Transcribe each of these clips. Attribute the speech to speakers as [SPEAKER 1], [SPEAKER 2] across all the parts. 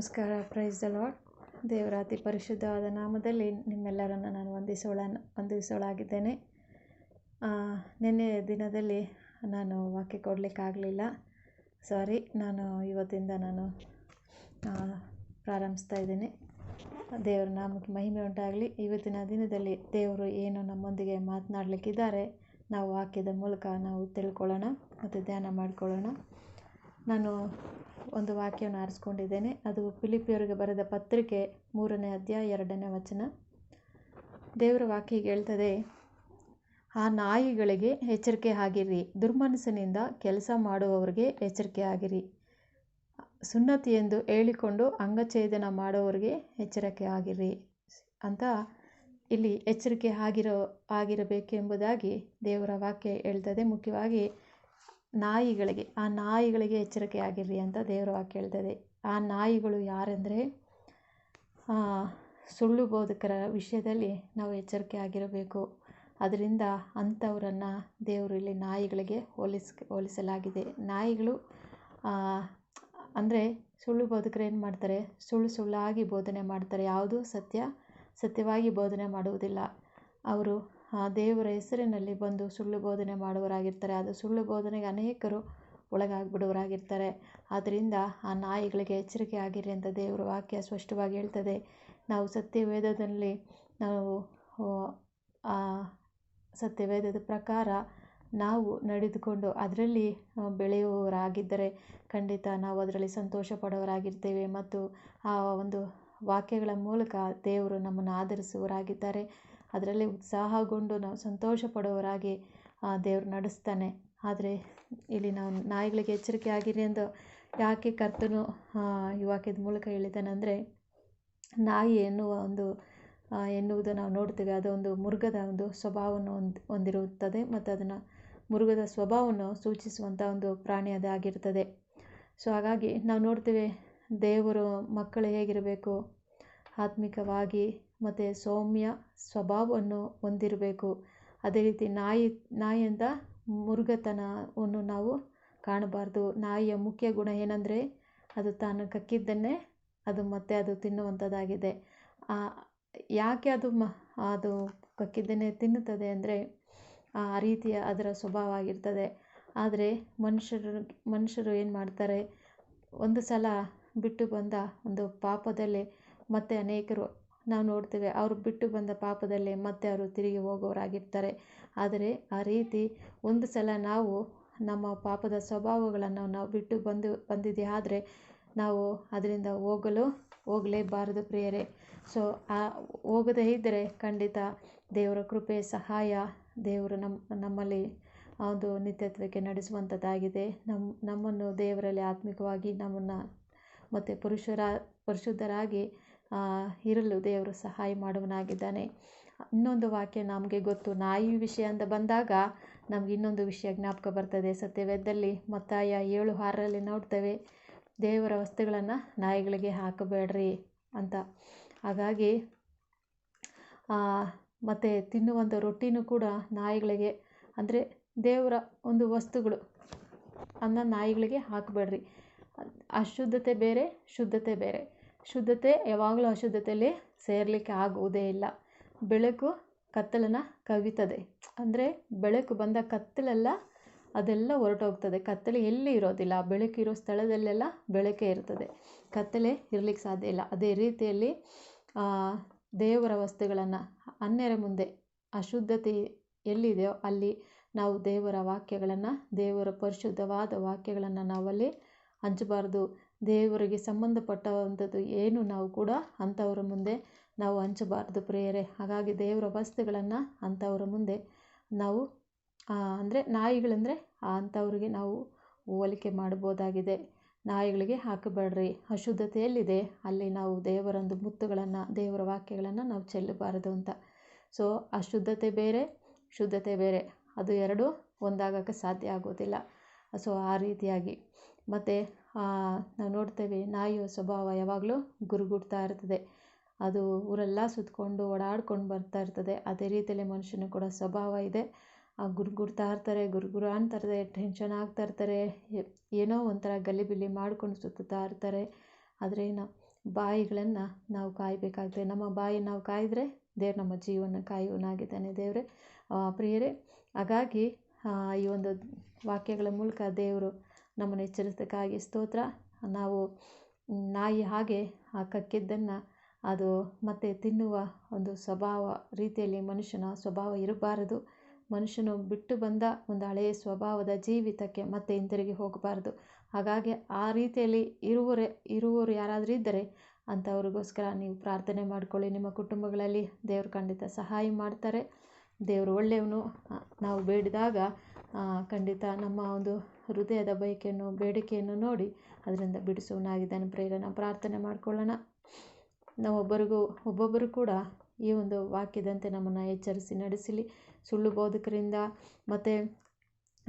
[SPEAKER 1] ನಮಸ್ಕಾರ praise the lord ದೇವರ ಅತಿ ಪರಿಶುದ್ಧವಾದ ನಾಮದಲ್ಲಿ ನಿಮ್ಮೆಲ್ಲರನ್ನು ನಾನು ವಂದಿಸೋಳ, ವಂದಿಸೋಳಾಗಿದ್ದೇನೆ. ನಿನ್ನೆ ದಿನದಲ್ಲಿ ನಾನು ವಾಕ್ಯ ಕೊಡಲಿಕ್ಕಾಗಲಿಲ್ಲ. ಸಾರಿ ನಾನು ಇವತ್ತಿಂದ ನಾನು ಪ್ರಾರಂಭಿಸ್ತಾ ಇದ್ದೀನಿ. ದೇವರ ನಾಮಕ್ಕೆ ಮಹಿಮೆ ಉಂಟಾಗಲಿ. ಇವತ್ತಿನ ದಿನದಲ್ಲಿ ದೇವರು ಏನು ನಮ್ಮೊಂದಿಗೆ ಮಾತನಾಡಲಿಕ್ಕಿದ್ದಾರೆ, ನಾವು ವಾಕ್ಯದ ಮೂಲಕ ನಾವು ತಿಳ್ಕೊಳ್ಳೋಣ ಮತ್ತು ಧ್ಯಾನ ಮಾಡಿಕೊಳ್ಳೋಣ. ನಾನು ಒಂದು ವಾಕ್ಯವನ್ನು ಆರಿಸ್ಕೊಂಡಿದ್ದೇನೆ. ಅದು ಫಿಲಿಪಿಯವರಿಗೆ ಬರೆದ ಪತ್ರಿಕೆ ಮೂರನೇ ಅಧ್ಯಾಯ ಎರಡನೇ ವಚನ. ದೇವರ ವಾಕ್ಯ ಹೇಳ್ತದೆ, ಆ ನಾಯಿಗಳಿಗೆ ಎಚ್ಚರಿಕೆ ಆಗಿರಿ. ದುರ್ಮನಸ್ಸಿನಿಂದ ಕೆಲಸ ಮಾಡುವವರಿಗೆ ಎಚ್ಚರಿಕೆ ಆಗಿರಿ. ಸುನ್ನತಿ ಎಂದು ಹೇಳಿಕೊಂಡು ಅಂಗಛೇದನ ಮಾಡುವವರಿಗೆ ಎಚ್ಚರಿಕೆ ಆಗಿರಿ. ಅಂತ ಇಲ್ಲಿ ಎಚ್ಚರಿಕೆ ಆಗಿರೋ, ಆಗಿರಬೇಕೆಂಬುದಾಗಿ ದೇವರ ವಾಕ್ಯ ಹೇಳ್ತದೆ. ಮುಖ್ಯವಾಗಿ ನಾಯಿಗಳಿಗೆ, ಆ ನಾಯಿಗಳಿಗೆ ಎಚ್ಚರಿಕೆ ಆಗಿರಿ ಅಂತ ದೇವರು ವಾಕ್ಯ ಹೇಳ್ತದೆ ಆ ನಾಯಿಗಳು ಯಾರೆಂದರೆ ಸುಳ್ಳು ಬೋಧಕರ ವಿಷಯದಲ್ಲಿ ನಾವು ಎಚ್ಚರಿಕೆ ಆಗಿರಬೇಕು. ಅದರಿಂದ ಅಂಥವರನ್ನು ದೇವರು ಇಲ್ಲಿ ನಾಯಿಗಳಿಗೆ ಹೋಲಿಸ್, ಹೋಲಿಸಲಾಗಿದೆ. ನಾಯಿಗಳು ಅಂದರೆ ಸುಳ್ಳು ಬೋಧಕರು ಏನು ಮಾಡ್ತಾರೆ, ಸುಳ್ಳು ಸುಳ್ಳಾಗಿ ಬೋಧನೆ ಮಾಡ್ತಾರೆ. ಯಾವುದೂ ಸತ್ಯ? ಸತ್ಯವಾಗಿ ಬೋಧನೆ ಮಾಡುವುದಿಲ್ಲ. ಅವರು ದೇವರ ಹೆಸರಿನಲ್ಲಿ ಬಂದು ಸುಳ್ಳು ಬೋಧನೆ ಮಾಡುವವರಾಗಿರ್ತಾರೆ. ಅದು ಸುಳ್ಳು ಬೋಧನೆಗೆ ಅನೇಕರು ಒಳಗಾಗ್ಬಿಡುವರಾಗಿರ್ತಾರೆ ಆದ್ದರಿಂದ ಆ ನಾಯಿಗಳಿಗೆ ಎಚ್ಚರಿಕೆ ಆಗಿರಿ ಅಂತ ದೇವರ ವಾಕ್ಯ ಸ್ಪಷ್ಟವಾಗಿ ಹೇಳ್ತದೆ. ನಾವು ಸತ್ಯವೇದದಲ್ಲಿ ನಾವು ಆ ಸತ್ಯವೇದದ ಪ್ರಕಾರ ನಾವು ನಡೆದುಕೊಂಡು ಅದರಲ್ಲಿ ಬೆಳೆಯುವವರಾಗಿದ್ದರೆ ಖಂಡಿತ ನಾವು ಅದರಲ್ಲಿ ಸಂತೋಷ ಪಡೋರಾಗಿರ್ತೇವೆ ಮತ್ತು ಆ ಒಂದು ವಾಕ್ಯಗಳ ಮೂಲಕ ದೇವರು ನಮ್ಮನ್ನು ಆಧರಿಸುವವರಾಗಿದ್ದಾರೆ. ಅದರಲ್ಲಿ ಉತ್ಸಾಹಗೊಂಡು ನಾವು ಸಂತೋಷ ಪಡೋವರಾಗಿ ದೇವ್ರು ನಡೆಸ್ತಾನೆ. ಆದರೆ ಇಲ್ಲಿ ನಾವು ನಾಯಿಗಳಿಗೆ ಎಚ್ಚರಿಕೆ ಆಗಿರಿ ಎಂದು ಯಾಕೆ ಕರ್ತನು ಈ ವಾಕ್ಯದ ಮೂಲಕ ಹೇಳಿದ್ದಾನೆಂದರೆ, ನಾಯಿ ಎನ್ನುವ ಒಂದು ಎನ್ನುವುದು ನಾವು ನೋಡ್ತೇವೆ. ಅದು ಒಂದು ಮೃಗದ ಒಂದು ಸ್ವಭಾವವನ್ನು ಹೊಂದ್, ಹೊಂದಿರುತ್ತದೆ ಮತ್ತು ಅದನ್ನು ಮೃಗದ ಸ್ವಭಾವವನ್ನು ಸೂಚಿಸುವಂಥ ಒಂದು ಪ್ರಾಣಿ ಅದಾಗಿರ್ತದೆ. ಸೊ, ಹಾಗಾಗಿ ನಾವು ನೋಡ್ತೇವೆ ದೇವರು ಮಕ್ಕಳು ಹೇಗಿರಬೇಕು ಆತ್ಮಿಕವಾಗಿ ಮತ್ತು ಸೌಮ್ಯ ಸ್ವಭಾವವನ್ನು ಹೊಂದಿರಬೇಕು. ಅದೇ ರೀತಿ ನಾಯಿ, ನಾಯಿಯಿಂದ ಮುರುಘತನವನ್ನು ನಾವು ಕಾಣಬಾರ್ದು. ನಾಯಿಯ ಮುಖ್ಯ ಗುಣ ಏನಂದರೆ ಅದು ತಾನು ಕಕ್ಕಿದ್ದನ್ನೇ ಅದು ಮತ್ತೆ ಅದು ತಿನ್ನುವಂಥದ್ದಾಗಿದೆ. ಯಾಕೆ ಅದು ಮ, ಅದು ಕಕ್ಕಿದ್ದನ್ನೇ ತಿನ್ನುತ್ತದೆ ಅಂದರೆ ಆ ರೀತಿಯ ಅದರ ಸ್ವಭಾವ ಆಗಿರ್ತದೆ. ಆದರೆ ಮನುಷ್ಯರು ಮನುಷ್ಯರು ಏನು ಮಾಡ್ತಾರೆ? ಒಂದು ಸಲ ಬಿಟ್ಟು ಬಂದ ಒಂದು ಪಾಪದಲ್ಲಿ ಮತ್ತೆ ಅನೇಕರು ನಾವು ನೋಡ್ತೇವೆ, ಅವರು ಬಿಟ್ಟು ಬಂದ ಪಾಪದಲ್ಲಿ ಮತ್ತೆ ಅವರು ತಿರುಗಿ ಹೋಗೋರಾಗಿರ್ತಾರೆ. ಆದರೆ ಆ ರೀತಿ ಒಂದು ಸಲ ನಾವು ನಮ್ಮ ಪಾಪದ ಸ್ವಭಾವಗಳನ್ನು ನಾವು ಬಿಟ್ಟು ಬಂದು, ಬಂದಿದೆ ಆದರೆ ನಾವು ಅದರಿಂದ ಹೋಗಲು ಹೋಗಲೇಬಾರದು ಪ್ರಿಯರೇ. ಸೊ ಆ ಹೋಗದೇ ಇದ್ದರೆ ಖಂಡಿತ ದೇವರ ಕೃಪೆ, ಸಹಾಯ ದೇವರು ನಮ್ಮ ನಮ್ಮಲ್ಲಿ ಒಂದು ನಿತ್ಯತ್ವಕ್ಕೆ ನಡೆಸುವಂಥದ್ದಾಗಿದೆ. ನಮ್ಮ ನಮ್ಮನ್ನು ದೇವರಲ್ಲಿ ಆತ್ಮಿಕವಾಗಿ ನಮ್ಮನ್ನು ಮತ್ತು ಪುರುಷರ, ಪರಿಶುದ್ಧರಾಗಿ ಇರಲು ದೇವರು ಸಹಾಯ ಮಾಡುವನಾಗಿದ್ದಾನೆ. ಇನ್ನೊಂದು ವಾಕ್ಯ ನಮಗೆ ಗೊತ್ತು. ನಾಯಿ ವಿಷಯ ಅಂತ ಬಂದಾಗ ನಮ್ಗೆ ಇನ್ನೊಂದು ವಿಷಯ ಜ್ಞಾಪಕ ಬರ್ತದೆ. ಸತ್ಯವೇದದಲ್ಲಿ ಮತ್ತಾಯ ಏಳು ಆರರಲ್ಲಿ ನೋಡ್ತೇವೆ, ದೇವರ ವಸ್ತುಗಳನ್ನು ನಾಯಿಗಳಿಗೆ ಹಾಕಬೇಡ್ರಿ ಅಂತ. ಹಾಗಾಗಿ ಮತ್ತು ತಿನ್ನುವಂಥ ರೊಟ್ಟಿನೂ ಕೂಡ ನಾಯಿಗಳಿಗೆ, ಅಂದರೆ ದೇವರ ಒಂದು ವಸ್ತುಗಳು, ಅನ್ನ ನಾಯಿಗಳಿಗೆ ಹಾಕಬೇಡ್ರಿ. ಅಶುದ್ಧತೆ ಬೇರೆ, ಶುದ್ಧತೆ ಬೇರೆ. ಶುದ್ಧತೆ ಯಾವಾಗಲೂ ಅಶುದ್ಧತೆಯಲ್ಲಿ ಸೇರಲಿಕ್ಕೆ ಆಗುವುದೇ ಇಲ್ಲ. ಬೆಳಕು ಕತ್ತಲನ್ನು ಕವಿತದೆ. ಅಂದರೆ ಬೆಳಕು ಬಂದ ಕತ್ತಲೆಲ್ಲ ಅದೆಲ್ಲ ಹೊರಟೋಗ್ತದೆ. ಕತ್ತಲೆ ಎಲ್ಲಿ ಇರೋದಿಲ್ಲ. ಬೆಳಕಿರೋ ಸ್ಥಳದಲ್ಲೆಲ್ಲ ಬೆಳಕೇ ಇರ್ತದೆ. ಕತ್ತಲೆ ಇರಲಿಕ್ಕೆ ಸಾಧ್ಯ ಇಲ್ಲ. ಅದೇ ರೀತಿಯಲ್ಲಿ ದೇವರ ವಸ್ತುಗಳನ್ನು ಅನ್ಯರ ಮುಂದೆ ಅಶುದ್ಧತೆ ಎಲ್ಲಿದೆಯೋ ಅಲ್ಲಿ ನಾವು ದೇವರ ವಾಕ್ಯಗಳನ್ನು, ದೇವರ ಪರಿಶುದ್ಧವಾದ ವಾಕ್ಯಗಳನ್ನು ನಾವಲ್ಲಿ ಹಂಚಬಾರ್ದು. ದೇವರಿಗೆ ಸಂಬಂಧಪಟ್ಟವಂಥದ್ದು ಏನು ನಾವು ಕೂಡ ಅಂಥವರ ಮುಂದೆ ನಾವು ಹಂಚಬಾರ್ದು ಪ್ರೇಯರೆ. ಹಾಗಾಗಿ ದೇವರ ವಸ್ತುಗಳನ್ನು ಅಂಥವರ ಮುಂದೆ ನಾವು ಅಂದರೆ ನಾಯಿಗಳಂದರೆ ಅಂಥವ್ರಿಗೆ ನಾವು ಹೋಲಿಕೆ ಮಾಡ್ಬೋದಾಗಿದೆ ನಾಯಿಗಳಿಗೆ ಹಾಕಬೇಡ್ರಿ. ಅಶುದ್ಧತೆಯಲ್ಲಿದೆ. ಅಲ್ಲಿ ನಾವು ದೇವರೊಂದು ಮುತ್ತುಗಳನ್ನು, ದೇವರ ವಾಕ್ಯಗಳನ್ನು ನಾವು ಚೆಲ್ಲಬಾರದು ಅಂತ. ಸೊ ಅಶುದ್ಧತೆ ಬೇರೆ, ಶುದ್ಧತೆ ಬೇರೆ. ಅದು ಎರಡು ಒಂದಾಗೋಕ್ಕೆ ಸಾಧ್ಯ ಆಗೋದಿಲ್ಲ. ಸೊ ಆ ರೀತಿಯಾಗಿ. ಮತ್ತು ನಾವು ನೋಡ್ತೇವೆ, ನಾಯಿಯ ಸ್ವಭಾವ ಯಾವಾಗಲೂ ಗುರುಗುಡ್ತಾ ಇರ್ತದೆ. ಅದು ಊರೆಲ್ಲ ಸುತ್ತಕೊಂಡು ಓಡಾಡ್ಕೊಂಡು ಬರ್ತಾ ಇರ್ತದೆ. ಅದೇ ರೀತಿಯಲ್ಲಿ ಮನುಷ್ಯನ ಕೂಡ ಸ್ವಭಾವ ಇದೆ. ಆ, ಗುರುಗುಡ್ತಾ ಇರ್ತಾರೆ, ಗುರುಗುರು ಅಂತಾರೆ ಟೆನ್ಷನ್ ಆಗ್ತಾ ಇರ್ತಾರೆ ಏನೋ ಒಂಥರ ಗಲಿಬಿಲಿ ಮಾಡ್ಕೊಂಡು ಸುತ್ತುತ್ತಾ ಇರ್ತಾರೆ. ಆದರೆ ಏನು ಬಾಯಿಗಳನ್ನು ನಾವು ಕಾಯಬೇಕಾಗ್ತದೆ. ನಮ್ಮ ಬಾಯಿ ನಾವು ಕಾಯಿದ್ರೆ ದೇವ್ರು ನಮ್ಮ ಜೀವನ ಕಾಯುವನಾಗಿದ್ದಾನೆ ದೇವರೇ. ಪ್ರಿಯರೇ, ಹಾಗಾಗಿ ಈ ಒಂದು ವಾಕ್ಯಗಳ ಮೂಲಕ ದೇವರು ನಮ್ಮನ್ನು ಎಚ್ಚರಿಸೋದಕ್ಕಾಗಿ ಸ್ತೋತ್ರ. ನಾವು ನಾಯಿ ಹಾಗೆ ಆ ಕಕ್ಕಿದ್ದನ್ನು ಅದು ಮತ್ತೆ ತಿನ್ನುವ ಒಂದು ಸ್ವಭಾವ, ರೀತಿಯಲ್ಲಿ ಮನುಷ್ಯನ ಸ್ವಭಾವ ಇರಬಾರದು. ಮನುಷ್ಯನು ಬಿಟ್ಟು ಬಂದ ಒಂದು ಹಳೆಯ ಸ್ವಭಾವದ ಜೀವಿತಕ್ಕೆ ಮತ್ತೆ ಹಿಂತಿರುಗಿ ಹೋಗಬಾರ್ದು. ಹಾಗಾಗಿ ಆ ರೀತಿಯಲ್ಲಿ ಇರುವರೆ, ಇರುವವರು ಯಾರಾದರೂ ಇದ್ದರೆ ಅಂಥವ್ರಿಗೋಸ್ಕರ ನೀವು ಪ್ರಾರ್ಥನೆ ಮಾಡಿಕೊಳ್ಳಿ. ನಿಮ್ಮ ಕುಟುಂಬಗಳಲ್ಲಿ ದೇವರು ಖಂಡಿತ ಸಹಾಯ ಮಾಡ್ತಾರೆ. ದೇವರು ಒಳ್ಳೆಯವನು. ನಾವು ಬೇಡಿದಾಗ ಖಂಡಿತ ನಮ್ಮ ಒಂದು ಹೃದಯದ ಬಯಕೆಯನ್ನು, ಬೇಡಿಕೆಯನ್ನು ನೋಡಿ ಅದರಿಂದ ಬಿಡಿಸುವನಾಗಿದ್ದಾನೆ ಪ್ರೇರಣ ಪ್ರಾರ್ಥನೆ ಮಾಡಿಕೊಳ್ಳೋಣ. ನಾವೊಬ್ಬರಿಗೂ, ಒಬ್ಬೊಬ್ಬರು ಕೂಡ ಈ ಒಂದು ವಾಕ್ಯದಂತೆ ನಮ್ಮನ್ನು ಎಚ್ಚರಿಸಿ ನಡೆಸಲಿ. ಸುಳ್ಳು ಬೋಧಕರಿಂದ ಮತ್ತು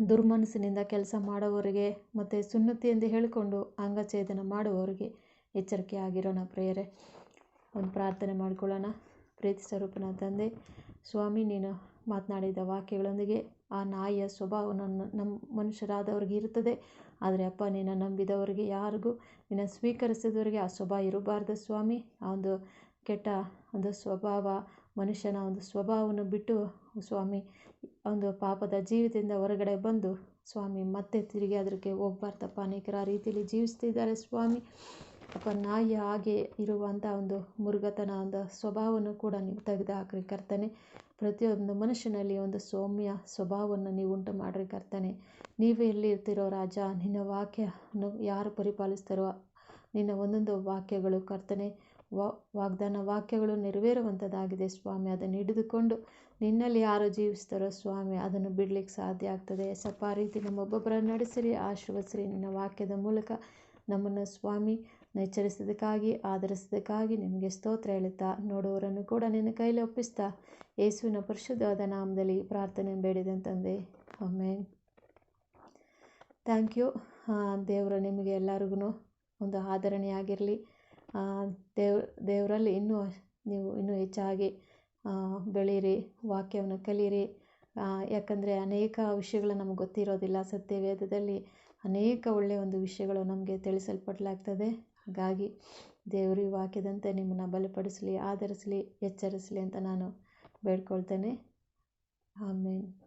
[SPEAKER 1] ದುರ್ಮನಸ್ಸಿನಿಂದ ಕೆಲಸ ಮಾಡುವವರಿಗೆ ಮತ್ತು ಸುನ್ನತಿ ಎಂದು ಹೇಳಿಕೊಂಡು ಅಂಗಛೇದನ ಮಾಡುವವರಿಗೆ ಎಚ್ಚರಿಕೆ ಆಗಿರೋಣ ಪ್ರೇಯರೆ. ಒಂದು ಪ್ರಾರ್ಥನೆ ಮಾಡಿಕೊಳ್ಳೋಣ. ಪ್ರೀತಿ ಸ್ವರೂಪನ ತಂದೆ, ಸ್ವಾಮಿ, ನೀನು ಮಾತನಾಡಿದ ವಾಕ್ಯಗಳೊಂದಿಗೆ ಆ ನಾಯಿಯ ಸ್ವಭಾವ ನನ್ನ ನಮ್ಮ ಮನುಷ್ಯರಾದವ್ರಿಗೆ ಇರುತ್ತದೆ. ಆದರೆ ಅಪ್ಪ, ನಿನ್ನ ನಂಬಿದವರಿಗೆ ಯಾರಿಗೂ, ನಿನ್ನ ಸ್ವೀಕರಿಸಿದವರಿಗೆ ಆ ಸ್ವಭಾವ ಇರಬಾರ್ದು ಸ್ವಾಮಿ. ಆ ಒಂದು ಕೆಟ್ಟ ಒಂದು ಸ್ವಭಾವ, ಮನುಷ್ಯನ ಒಂದು ಸ್ವಭಾವವನ್ನು ಬಿಟ್ಟು ಸ್ವಾಮಿ, ಒಂದು ಪಾಪದ ಜೀವಿತದಿಂದ ಹೊರಗಡೆ ಬಂದು ಸ್ವಾಮಿ, ಮತ್ತೆ ತಿರುಗಿ ಅದಕ್ಕೆ ಹೋಗ್ಬಾರ್ದಪ್ಪ. ಅನೇಕರ ರೀತಿಯಲ್ಲಿ ಜೀವಿಸ್ತಿದ್ದಾರೆ ಸ್ವಾಮಿ. ಅಪ್ಪ, ನಾಯಿ ಹಾಗೆ ಇರುವಂಥ ಒಂದು ಮುರುಗತನ ಒಂದು ಸ್ವಭಾವವನ್ನು ಕೂಡ ನೀವು ತೆಗೆದು ಹಾಕ್ರಿ ಕರ್ತನೆ. ಪ್ರತಿಯೊಂದು ಮನುಷ್ಯನಲ್ಲಿ ಒಂದು ಸೌಮ್ಯ ಸ್ವಭಾವವನ್ನು ನೀವು ಉಂಟು ಮಾಡ್ರಿ ಕರ್ತನೆ. ನೀವೇ ಎಲ್ಲಿ ಇರ್ತಿರೋ ರಾಜ, ನಿನ್ನ ವಾಕ್ಯವನ್ನು ಯಾರು ಪರಿಪಾಲಿಸ್ತಾರೋ ನಿನ್ನ ಒಂದೊಂದು ವಾಕ್ಯಗಳು ಕರ್ತನೆ. ವಾಗ್ದಾನ ವಾಕ್ಯಗಳು ನೆರವೇರುವಂಥದ್ದಾಗಿದೆ ಸ್ವಾಮಿ. ಅದನ್ನು ಹಿಡಿದುಕೊಂಡು ನಿನ್ನಲ್ಲಿ ಯಾರು ಜೀವಿಸ್ತಾರೋ ಸ್ವಾಮಿ, ಅದನ್ನು ಬಿಡ್ಲಿಕ್ಕೆ ಸಾಧ್ಯ ಆಗ್ತದೆ. ಸಪ್ಪ ರೀತಿ ನಮ್ಮೊಬ್ಬೊಬ್ಬರನ್ನು ನಡೆಸಿರಿ, ಆಶೀರ್ವದಿಸಿರಿ. ನಿನ್ನ ವಾಕ್ಯದ ಮೂಲಕ ನಮ್ಮನ್ನು ಸ್ವಾಮಿ ಎಚ್ಚರಿಸೋದಕ್ಕಾಗಿ ಆಧರಿಸಿದ್ದಕ್ಕಾಗಿ ನಿಮಗೆ ಸ್ತೋತ್ರ ಹೇಳುತ್ತಾ, ನೋಡುವವರನ್ನು ಕೂಡ ನಿನ್ನ ಕೈಲಿ ಒಪ್ಪಿಸ್ತಾ, ಯೇಸುವಿನ ಪರಿಶುದ್ಧವಾದ ನಾಮದಲ್ಲಿ ಪ್ರಾರ್ಥನೆ ಬೇಡಿದಂತಂದೆ ಒಮ್ಮೆ ಥ್ಯಾಂಕ್ ಯು. ದೇವರು ನಿಮಗೆ ಎಲ್ಲರಿಗೂ ಒಂದು ಆಧರಣೆಯಾಗಿರಲಿ ದೇವ್, ದೇವರಲ್ಲಿ ಇನ್ನೂ ನೀವು ಇನ್ನೂ ಹೆಚ್ಚಾಗಿ ಬೆಳೀರಿ, ವಾಕ್ಯವನ್ನು ಕಲೀರಿ ಯಾಕಂದರೆ ಅನೇಕ ವಿಷಯಗಳು ನಮಗೆ ಗೊತ್ತಿರೋದಿಲ್ಲ ಸತ್ಯವೇದದಲ್ಲಿ. ಅನೇಕ ಒಳ್ಳೆಯ ಒಂದು ವಿಷಯಗಳು ನಮಗೆ ತಿಳಿಸಲ್ಪಡಲಾಗ್ತದೆ. ಹಾಗಾಗಿ ದೇವರು ವಾಕ್ಯದಂತೆ ನಿಮ್ಮನ್ನು ಬಲಪಡಿಸಲಿ, ಆಧರಿಸಲಿ, ಎಚ್ಚರಿಸಲಿ ಅಂತ ನಾನು ಬೇಡ್ಕೊಳ್ತೇನೆ. ಆಮೇನ್.